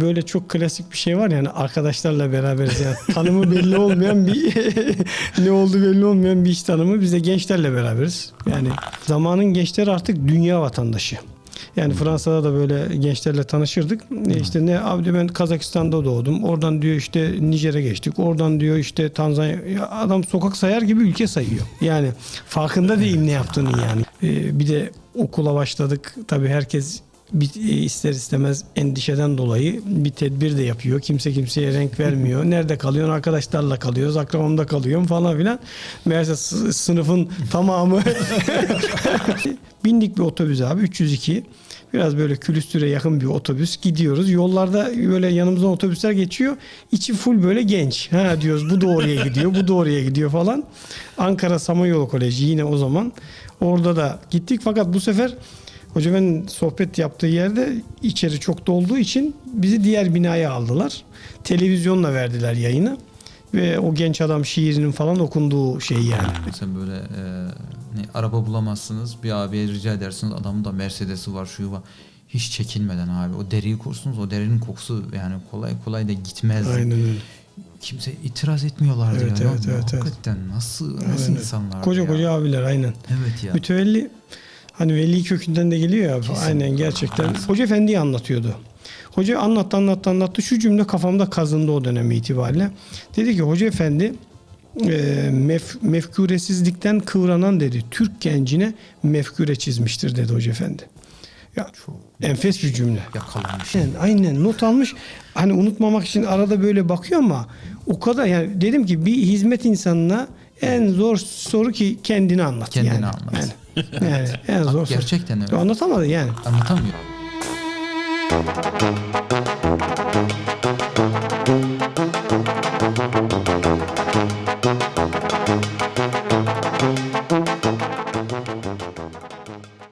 Böyle çok klasik bir şey var yani arkadaşlarla beraberiz yani tanımı belli olmayan bir ne oldu belli olmayan bir iş tanımı biz de gençlerle beraberiz. Yani zamanın gençleri artık dünya vatandaşı. Yani Fransa'da da böyle gençlerle tanışırdık. E işte ne abi ben Kazakistan'da doğdum. Oradan diyor işte Nijer'e geçtik. Oradan diyor işte Tanzanya. Ya adam sokak sayar gibi ülke sayıyor. Yani farkında değil ne yaptığını yani. E, bir de okula başladık. Tabii herkes bir, e, ister istemez endişeden dolayı bir tedbir de yapıyor. Kimse kimseye renk vermiyor. Nerede kalıyorsun? Arkadaşlarla kalıyoruz. Akranımda kalıyorum falan filan. Meğerse sı- sınıfın tamamı bindik bir otobüs abi 302. Biraz böyle külüstüre yakın bir otobüs gidiyoruz. Yollarda böyle yanımızdan otobüsler geçiyor. İçi full böyle genç. Ha diyoruz bu da oraya gidiyor, bu da oraya gidiyor falan. Ankara Samanyolu Koleji yine o zaman. Orada da gittik fakat bu sefer Hocamın sohbet yaptığı yerde içeri çok dolduğu için bizi diğer binaya aldılar. Televizyonla verdiler yayını. Ve o genç adam şiirinin falan okunduğu şey yani. Mesela böyle e, ne, araba bulamazsınız bir abiye rica edersiniz adamın da Mercedes'i var şuyu var. Hiç çekinmeden abi o deriyi kursunuz o derinin kokusu yani kolay kolay da gitmez. Aynen öyle. Kimse itiraz etmiyorlardı Evet, ya. evet, Ya evet, evet. Hakikaten nasıl nasıl Aynen. insanlar Koca ya. koca abiler aynen. Evet ya. Mütevelli hani veli kökünden de geliyor ya. Kesinlikle. Aynen gerçekten. Hoca Efendi'yi anlatıyordu. Hoca anlattı anlattı anlattı. Şu cümle kafamda kazındı o dönem itibariyle. Dedi ki Hoca Efendi e, mef, mefkuresizlikten kıvranan dedi. Türk gencine mefkure çizmiştir dedi Hoca Efendi. Ya Çok enfes bir cümle. yakalanmış. Aynen, aynen not almış. Hani unutmamak için arada böyle bakıyor ama o kadar yani dedim ki bir hizmet insanına en zor soru ki kendini anlat. Kendini yani. anlat. Yani, yani, yani zor. Gerçekten öyle. Anlatamadı yani. Anlatamıyor. Thank.